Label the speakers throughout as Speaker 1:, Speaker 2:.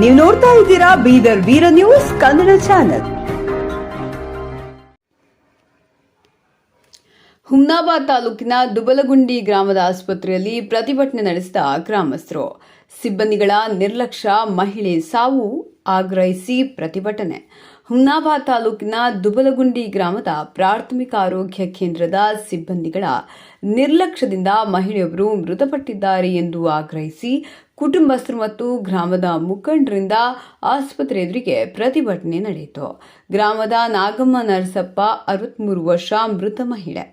Speaker 1: ನೀವು ನೋಡ್ತಾ ಇದ್ದೀರಾ ಬೀದರ್ ವೀರ ನ್ಯೂಸ್ ಕನ್ನಡ ಚಾನೆಲ್. ಹುಮ್ನಾಬಾದ್ ತಾಲೂಕಿನ ದುಬಲಗುಂಡಿ ಗ್ರಾಮದ ಆಸ್ಪತ್ರೆಯಲ್ಲಿ ಪ್ರತಿಭಟನೆ ನಡೆಸಿದ ಗ್ರಾಮಸ್ಥರು. ಸಿಬ್ಬಂದಿಗಳ ನಿರ್ಲಕ್ಷ್ಯ, ಮಹಿಳೆ ಸಾವು ಆಗ್ರಹಿಸಿ ಪ್ರತಿಭಟನೆ. ಹುಮ್ನಾಬಾದ್ ತಾಲೂಕಿನ ದುಬಲಗುಂಡಿ ಗ್ರಾಮದ ಪ್ರಾಥಮಿಕ ಆರೋಗ್ಯ ಕೇಂದ್ರದ ಸಿಬ್ಬಂದಿಗಳ ನಿರ್ಲಕ್ಷ್ಯದಿಂದ ಮಹಿಳೆಯೊಬ್ಬರು ಮೃತಪಟ್ಟಿದ್ದಾರೆ ಎಂದು ಆಗ್ರಹಿಸಿ ಕುಟುಂಬಸ್ಥರು ಮತ್ತು ಗ್ರಾಮದ ಮುಖಂಡರಿಂದ ಆಸ್ಪತ್ರೆ ಎದುರಿಗೆ ಪ್ರತಿಭಟನೆ ನಡೆಯಿತು. ಗ್ರಾಮದ ನಾಗಮ್ಮ ನರಸಪ್ಪ, ಅರವತ್ಮೂರು ವರ್ಷ ಮೃತ ಮಹಿಳೆ.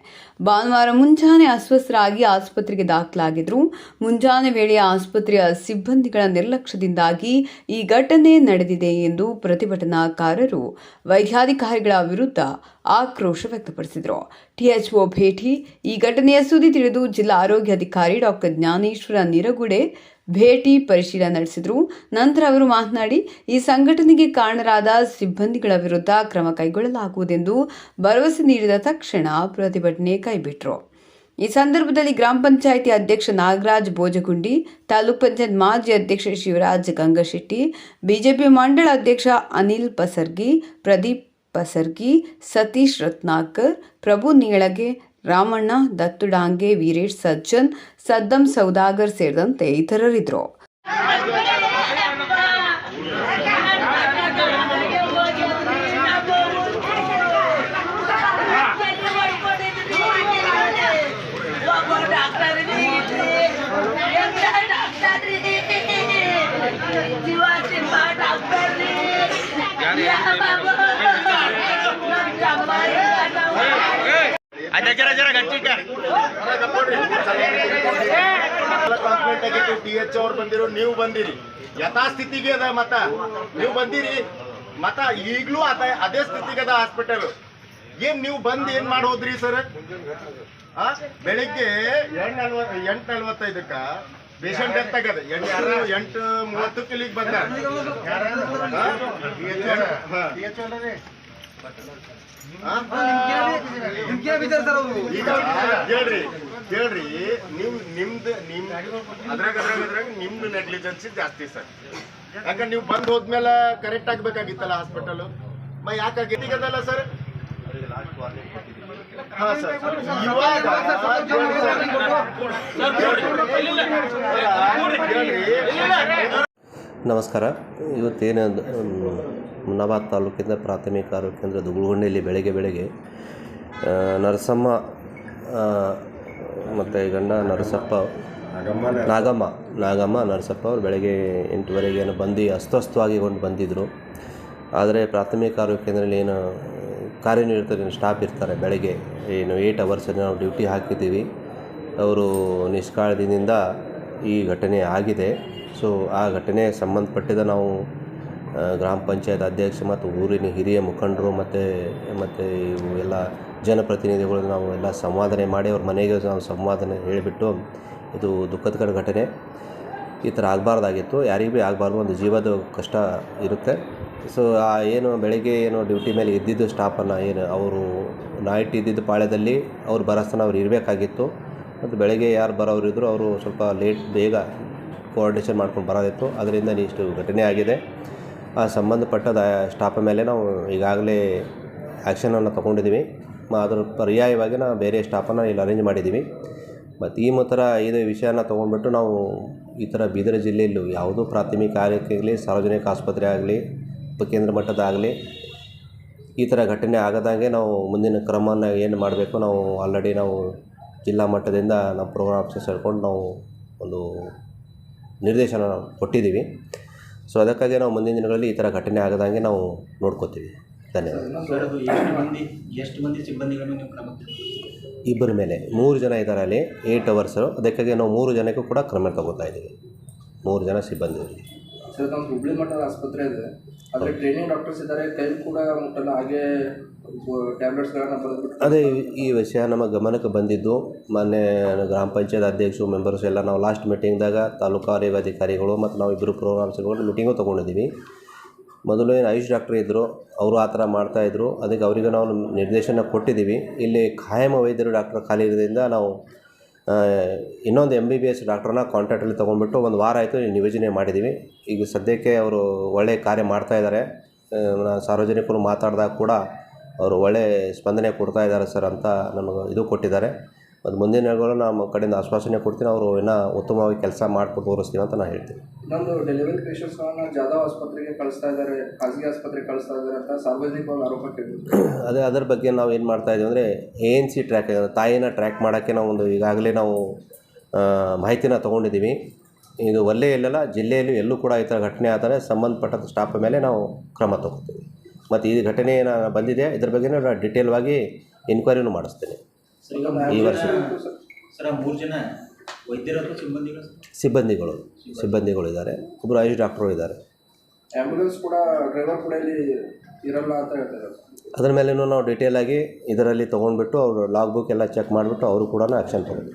Speaker 1: ಭಾನುವಾರ ಮುಂಜಾನೆ ಅಸ್ವಸ್ಥರಾಗಿ ಆಸ್ಪತ್ರೆಗೆ ದಾಖಲಾಗಿದ್ರು. ಮುಂಜಾನೆ ವೇಳೆ ಆಸ್ಪತ್ರೆಯ ಸಿಬ್ಬಂದಿಗಳ ನಿರ್ಲಕ್ಷ್ಯದಿಂದಾಗಿ ಈ ಘಟನೆ ನಡೆದಿದೆ ಎಂದು ಪ್ರತಿಭಟನಾಕಾರರು, ವೈದ್ಯಾಧಿಕಾರಿಗಳ ವಿರುದ್ಧ ಆಕ್ರೋಶ ವ್ಯಕ್ತಪಡಿಸಿದರು. ಟಿಎಚ್ಒ ಭೇಟಿ, ಈ ಘಟನೆಯ ಸುದ್ದಿ ತಿಳಿದು ಜಿಲ್ಲಾ ಆರೋಗ್ಯಾಧಿಕಾರಿ ಡಾಕ್ಟರ್ ಜ್ಞಾನೇಶ್ವರ ನಿರಗುಡೆ ಭೇಟಿ ಪರಿಶೀಲನೆ ನಡೆಸಿದರು. ನಂತರ ಅವರು ಮಾತನಾಡಿ, ಈ ಸಂಘಟನೆಗೆ ಕಾರಣರಾದ ಸಿಬ್ಬಂದಿಗಳ ವಿರುದ್ಧ ಕ್ರಮ ಕೈಗೊಳ್ಳಲಾಗುವುದೆಂದು ಭರವಸೆ ನೀಡಿದ ತಕ್ಷಣ ಪ್ರತಿಭಟನೆ ಕೈಬಿಟ್ರು. ಈ ಸಂದರ್ಭದಲ್ಲಿ ಗ್ರಾಮ ಪಂಚಾಯಿತಿ ಅಧ್ಯಕ್ಷ ನಾಗರಾಜ್ ಬೋಜಗುಂಡಿ ತಾಲೂಕ್ ಪಂಚಾಯತ್ ಮಾಜಿ ಅಧ್ಯಕ್ಷ ಶಿವರಾಜ್ ಗಂಗಶೆಟ್ಟಿ, ಬಿಜೆಪಿ ಮಂಡಳ ಅಧ್ಯಕ್ಷ ಅನಿಲ್ ಪಸರ್ಗಿ, ಪ್ರದೀಪ್ ಪಸರ್ಗಿ, ಸತೀಶ್ ರತ್ನಾಕರ್, ಪ್ರಭು ನೀಳಗೆ ರಾಮಣ್ಣ ದತ್ತು ಡಾಂಗೆ ವೀರೇಶ್ ಸಜ್ಜನ್ ಸದ್ದಂ ಸೌದಾಗರ್ ಸೇರಿದಂತೆ ಇತರರಿದ್ದರು.
Speaker 2: ಅದೇ ಜರ ಜರ ಗಟ್ಟಿ
Speaker 3: ಕಂಪ್ಲೇಂಟ್ ಆಗಿತ್ತು ಟಿ ಎಚ್ ಅವ್ರು ಬಂದಿರೋ ನೀವು ಬಂದಿರಿ. ಯಥಾಸ್ಥಿತಿಗೆ ಅದ ಮತ ನೀವು ಬಂದಿರಿ ಮತ ಈಗಲೂ ಅದ ಅದೇ ಸ್ಥಿತಿಗೆ ಅದ ಹಾಸ್ಪಿಟಲ್. ಏನ್ ನೀವು ಬಂದ್ ಏನ್ ಮಾಡೋದ್ರಿ ಸರ್? ಬೆಳಿಗ್ಗೆ ಎಂಟ್ ನಲ್ವ ಎಂಟ್ ನಲ್ವತ್ತೈದಕ್ಕ ಪೇಷಂಟ್ ಡೆತ್ ಆಗದ ಎಂಟು ಯಾರು ಎಂಟು ಮೂವತ್ತಕ್ಕೆ ಇಲ್ಲಿಗೆ ಬಂದ ಈಗ ಹೇಳ್ರಿ ಹೇಳ್ರಿ ನಿಮ್ ನಿಮ್ದು ನಿಮ್ ಅದ್ರಾಗ ಅದ್ರಾಗ ಅದ್ರಾಗ ನಿಮ್ದು ನೆಗ್ಲಿಜೆನ್ಸಿ ಜಾಸ್ತಿ ಸರ್. ಯಾಕಂದ್ರೆ ನೀವು ಬಂದ್ ಹೋದ್ಮೇಲೆ ಕರೆಕ್ಟ್ ಆಗ್ಬೇಕಾಗಿತ್ತಲ್ಲ ಹಾಸ್ಪಿಟಲ್ ಮ ಯಾಕಾಗಿದ್ದಲ್ಲ ಸರ್. ಹಾ ಸರ್ ಇವಾಗ ಹೇಳ್ರಿ
Speaker 4: ನಮಸ್ಕಾರ. ಇವತ್ತೇನು ಮುನ್ನಾಬಾದ್ ತಾಲೂಕಿಂದ ಪ್ರಾಥಮಿಕ ಆರೋಗ್ಯ ಕೇಂದ್ರ ದುಗುಳಗುಂಡಿಯಲ್ಲಿ ಬೆಳಗ್ಗೆ ಬೆಳಗ್ಗೆ ನರಸಮ್ಮ ಮತ್ತು ಗಂಡ ನರಸಪ್ಪ, ನಾಗಮ್ಮ ನಾಗಮ್ಮ, ನರಸಪ್ಪ ಅವರು ಬೆಳಗ್ಗೆ ಎಂಟುವರೆಗೆ ಏನೋ ಬಂದು ಅಸ್ವಸ್ಥವಾಗಿ ಕೊಂಡು ಬಂದಿದ್ದರು ಆದರೆ ಪ್ರಾಥಮಿಕ ಆರೋಗ್ಯ ಕೇಂದ್ರದಲ್ಲಿ ಏನು ಕಾರ್ಯನಿರತ ಸ್ಟಾಫ್ ಇರ್ತಾರೆ ಬೆಳಗ್ಗೆ, ಏನು ಏಯ್ಟ್ ಅವರ್ಸ್ ನಾವು ಡ್ಯೂಟಿ ಹಾಕಿದ್ದೀವಿ. ಅವರು ನಿಷ್ಕಾಳದಿಂದ ಈ ಘಟನೆ ಆಗಿದೆ. ಸೊ ಆ ಘಟನೆ ಸಂಬಂಧಪಟ್ಟಿದ ನಾವು ಗ್ರಾಮ ಪಂಚಾಯತ್ ಅಧ್ಯಕ್ಷ ಮತ್ತು ಊರಿನ ಹಿರಿಯ ಮುಖಂಡರು ಮತ್ತು ಮತ್ತು ಇವು ಎಲ್ಲ ಜನಪ್ರತಿನಿಧಿಗಳು ನಾವು ಎಲ್ಲ ಸಂವಾದನೆ ಮಾಡಿ ಅವ್ರ ಮನೆಗೆ ನಾವು ಸಂವಾದನೆ ಹೇಳಿಬಿಟ್ಟು ಇದು ದುಃಖದ ಘಟನೆ. ಈ ಥರ ಆಗಬಾರ್ದಾಗಿತ್ತು. ಯಾರಿಗೂ ಭೀ ಆಗಬಾರ್ದು. ಒಂದು ಜೀವದ ಕಷ್ಟ ಇರುತ್ತೆ. ಸೊ ಆ ಏನು ಬೆಳಗ್ಗೆ ಏನು ಡ್ಯೂಟಿ ಮೇಲೆ ಇದ್ದಿದ್ದು ಸ್ಟಾಫನ್ನು ಏನು ಅವರು ನೈಟ್ ಇದ್ದಿದ್ದು ಪಾಳ್ಯದಲ್ಲಿ ಅವ್ರು ಬರೋಸ್ತನ ಅವ್ರು ಇರಬೇಕಾಗಿತ್ತು. ಮತ್ತು ಬೆಳಗ್ಗೆ ಯಾರು ಬರೋರು ಇದ್ದರು ಅವರು ಸ್ವಲ್ಪ ಲೇಟ್ ಬೇಗ ಕೋಆರ್ಡಿನೇಷನ್ ಮಾಡ್ಕೊಂಡು ಬರೋದಿತ್ತು. ಅದರಿಂದ ಇಷ್ಟು ಘಟನೆ ಆಗಿದೆ. ಆ ಸಂಬಂಧಪಟ್ಟದ ಸ್ಟಾಫ್ ಮೇಲೆ ನಾವು ಈಗಾಗಲೇ ಆ್ಯಕ್ಷನನ್ನು ತೊಗೊಂಡಿದ್ದೀವಿ. ಅದರ ಪರ್ಯಾಯವಾಗಿ ನಾವು ಬೇರೆ ಸ್ಟಾಫನ್ನು ಇಲ್ಲಿ ಅರೇಂಜ್ ಮಾಡಿದ್ದೀವಿ. ಮತ್ತು ಈ ಮಾತ್ರ ಇದೇ ವಿಷಯನ ತೊಗೊಂಡ್ಬಿಟ್ಟು ನಾವು ಈ ಥರ ಬೀದರ್ ಜಿಲ್ಲೆಯಲ್ಲೂ ಯಾವುದೂ ಪ್ರಾಥಮಿಕ ಆಗಲಿ ಸಾರ್ವಜನಿಕ ಆಸ್ಪತ್ರೆ ಆಗಲಿ, ಉಪಕೇಂದ್ರ ಮಟ್ಟದಾಗಲಿ ಈ ಥರ ಘಟನೆ ಆಗದಂಗೆ ನಾವು ಮುಂದಿನ ಕ್ರಮನ ಏನು ಮಾಡಬೇಕು ನಾವು ಆಲ್ರೆಡಿ ನಾವು ಜಿಲ್ಲಾ ಮಟ್ಟದಿಂದ ನಮ್ಮ ಪ್ರೋಗ್ರಾಮ್ಸ್ ಸೇರ್ಕೊಂಡು ನಾವು ಒಂದು ನಿರ್ದೇಶನ ಕೊಟ್ಟಿದ್ದೀವಿ. ಸೊ ಅದಕ್ಕಾಗಿ ನಾವು ಮುಂದಿನ ದಿನಗಳಲ್ಲಿ ಈ ಥರ ಘಟನೆ ಆಗದಂಗೆ ನಾವು ನೋಡ್ಕೋತೀವಿ. ಧನ್ಯವಾದ. ಇಬ್ಬರ ಮೇಲೆ. ಮೂರು ಜನ ಇದ್ದಾರೆ ಅಲ್ಲಿ ಏಯ್ಟ್ ಅವರ್ಸು ಅದಕ್ಕಾಗಿ ನಾವು ಮೂರು ಜನಕ್ಕೂ ಕೂಡ ಕ್ರಮ ತಗೋತಾ ಇದ್ದೀವಿ. ಮೂರು ಜನ ಸಿಬ್ಬಂದಿ
Speaker 5: ಸರ್ ನಮ್ಮ ಹುಬ್ಳಿ ಮಠದ ಆಸ್ಪತ್ರೆ ಇದೆ. ಆದರೆ ಟ್ರೈನಿಂಗ್ ಡಾಕ್ಟರ್ಸ್ ಇದ್ದಾರೆ. ಕೈ ಕೂಡ ಮುಟ್ಟಲ್ಲ. ಹಾಗೆ ಟ್ಯಾಬ್ಲೆಟ್ಸ್ಗಳನ್ನು ಬರೆದ್ಬಿಟ್ಟು
Speaker 4: ಅದೇ ಈ ವಿಷಯ ನಮ್ಮ ಗಮನಕ್ಕೆ ಬಂದಿದ್ದು. ಮೊನ್ನೆ ಗ್ರಾಮ ಪಂಚಾಯತ್ ಅಧ್ಯಕ್ಷರು ಮೆಂಬರ್ಸ್ ಎಲ್ಲ ನಾವು ಲಾಸ್ಟ್ ಮೀಟಿಂಗ್ದಾಗ ತಾಲೂಕು ಆರೋಗ್ಯ ಅಧಿಕಾರಿಗಳು ಮತ್ತು ನಾವು ಇಬ್ಬರು ಪ್ರೋಗ್ರಾಮ್ಸ್ಗಳು ಮೀಟಿಂಗು ತೊಗೊಂಡಿದ್ದೀವಿ. ಮೊದಲು ಏನು ಆಯುಷ್ ಡಾಕ್ಟ್ರ್ ಇದ್ದರು ಅವರು ಆ ಥರ ಮಾಡ್ತಾಯಿದ್ರು ಅದಕ್ಕೆ ಅವರಿಗೆ ನಾವು ನಿರ್ದೇಶನ ಕೊಟ್ಟಿದ್ದೀವಿ. ಇಲ್ಲಿ ಖಾಯಂ ವೈದ್ಯರು ಡಾಕ್ಟರ್ ಖಾಲಿ ಇರೋದ್ರಿಂದ ನಾವು ಇನ್ನೊಂದು ಎಂ ಬಿ ಬಿ ಎಸ್ ಡಾಕ್ಟ್ರನ್ನ ಕಾಂಟ್ಯಾಕ್ಟಲ್ಲಿ ತೊಗೊಂಡ್ಬಿಟ್ಟು ಒಂದು ವಾರ ಆಯಿತು ನಿಯೋಜನೆ ಮಾಡಿದ್ದೀವಿ ಈಗ ಸದ್ಯಕ್ಕೆ ಅವರು ಒಳ್ಳೆಯ ಕಾರ್ಯ ಮಾಡ್ತಾ ಇದ್ದಾರೆ ಸಾರ್ವಜನಿಕರು ಮಾತಾಡಿದಾಗ ಕೂಡ ಅವರು ಒಳ್ಳೆಯ ಸ್ಪಂದನೆ ಕೊಡ್ತಾ ಇದ್ದಾರೆ ಸರ್ ಅಂತ ನಮಗೆ ಇದು ಕೊಟ್ಟಿದ್ದಾರೆ. ಮತ್ತು ಮುಂದಿನ ದಿನಗಳು ನಮ್ಮ ಕಡೆಯಿಂದ ಆಶ್ವಾಸನೆ ಕೊಡ್ತೀನಿ ಅವರು ಇನ್ನೂ ಉತ್ತಮವಾಗಿ ಕೆಲಸ ಮಾಡಿಕೊಟ್ಟು ತೋರಿಸ್ತೀವಿ ಅಂತ ನಾನು ಹೇಳ್ತೀನಿ.
Speaker 5: ಇನ್ನೊಂದು ಡೆಲಿವರಿ ಪೇಷಂಟ್ಸ್ಗಳನ್ನ ಜಾಧವ್ ಆಸ್ಪತ್ರೆಗೆ ಕಳಿಸ್ತಾ ಇದ್ದಾರೆ ಖಾಸಗಿ ಆಸ್ಪತ್ರೆಗೆ ಕಳಿಸ್ತಾ ಇದ್ದಾರೆ ಅಂತ ಸಾರ್ವಜನಿಕವಾಗಿ ಆರೋಪ ಕೇಳಿದ್ರು.
Speaker 4: ಅದೇ ಅದರ ಬಗ್ಗೆ ನಾವು ಏನು ಮಾಡ್ತಾ ಇದ್ದೀವಿ ಅಂದರೆ ಎ ಎನ್ ಸಿ ಟ್ರ್ಯಾಕ್ ತಾಯಿನ ಟ್ರ್ಯಾಕ್ ಮಾಡೋಕ್ಕೆ ನಾವು ಒಂದು ಈಗಾಗಲೇ ನಾವು ಮಾಹಿತಿನ ತೊಗೊಂಡಿದ್ದೀವಿ. ಇದು ವಲ್ಲೆಯಲ್ಲೆಲ್ಲ ಜಿಲ್ಲೆಯಲ್ಲೂ ಎಲ್ಲೂ ಕೂಡ ಈ ಥರ ಘಟನೆ ಆದರೆ ಸಂಬಂಧಪಟ್ಟ ಸ್ಟಾಫ್ ಮೇಲೆ ನಾವು ಕ್ರಮ ತಗೋತೀವಿ. ಮತ್ತು ಈ ಘಟನೆ ಏನು ಬಂದಿದೆ ಇದ್ರ ಬಗ್ಗೆ ನಾನು ಡೀಟೇಲ್ವಾಗಿ ಎನ್ಕ್ವೈರಿನೂ ಮಾಡಿಸ್ತೇನೆ. ಈ ವರ್ಷ.
Speaker 6: ಸರ್ ಮೂರು ಜನ ವೈದ್ಯರು ಸಿಬ್ಬಂದಿಗಳು?
Speaker 4: ಸಿಬ್ಬಂದಿಗಳು ಸಿಬ್ಬಂದಿಗಳು ಇದ್ದಾರೆ. ಒಬ್ಬರು ಆಯುಷ್ ಡಾಕ್ಟ್ರು ಇದ್ದಾರೆ.
Speaker 5: ಆ್ಯಂಬುಲೆನ್ಸ್ ಕೂಡ ಡ್ರೈವರ್ ಕೂಡ ಇಲ್ಲಿ ಇರಲ್ಲ ಅಂತ ಹೇಳ್ತಾರೆ.
Speaker 4: ಅದ್ರ ಮೇಲೂ ನಾವು ಡೀಟೇಲಾಗಿ ಇದರಲ್ಲಿ ತೊಗೊಂಡ್ಬಿಟ್ಟು ಅವರು ಲಾಗ್ ಬುಕ್ ಎಲ್ಲ ಚೆಕ್ ಮಾಡಿಬಿಟ್ಟು ಅವರು ಕೂಡ ಆ್ಯಕ್ಷನ್ ತೊಗೊಂಡು